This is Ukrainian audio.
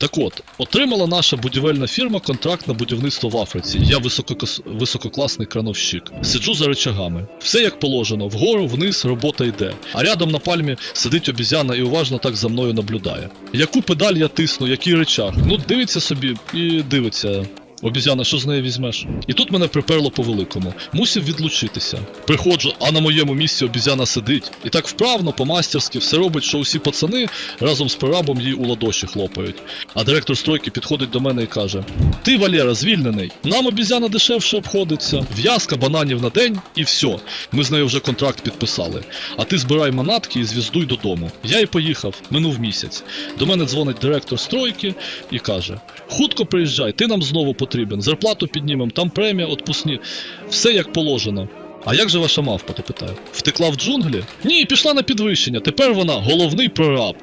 Так от, отримала наша будівельна фірма контракт на будівництво в Африці. Я висококос... висококласний крановщик. Сиджу за речагами. Все як положено, вгору, вниз, робота йде. А рядом на пальмі сидить обізяна і уважно так за мною наблюдає. Яку педаль я тисну, який речаг? Ну, дивиться собі і дивиться. Обізяна, що з неї візьмеш? І тут мене приперло по великому. Мусив відлучитися. Приходжу, а на моєму місці обізяна сидить. І так вправно, по-мастерськи, все робить, що усі пацани разом з прорабом їй у ладоші хлопають. А директор стройки підходить до мене і каже: Ти, Валера, звільнений. Нам обізяна дешевше обходиться. В'язка бананів на день і все. Ми з нею вже контракт підписали. А ти збирай манатки і звіздуй додому. Я й поїхав, минув місяць. До мене дзвонить директор стройки і каже: Хутко приїжджай, ти нам знову потрібен. Зарплату піднімем, там премія, отпускні. Все як положено. А як же ваша мавпа, то питаю? Втекла в джунглі? Ні, пішла на підвищення. Тепер вона головний прораб.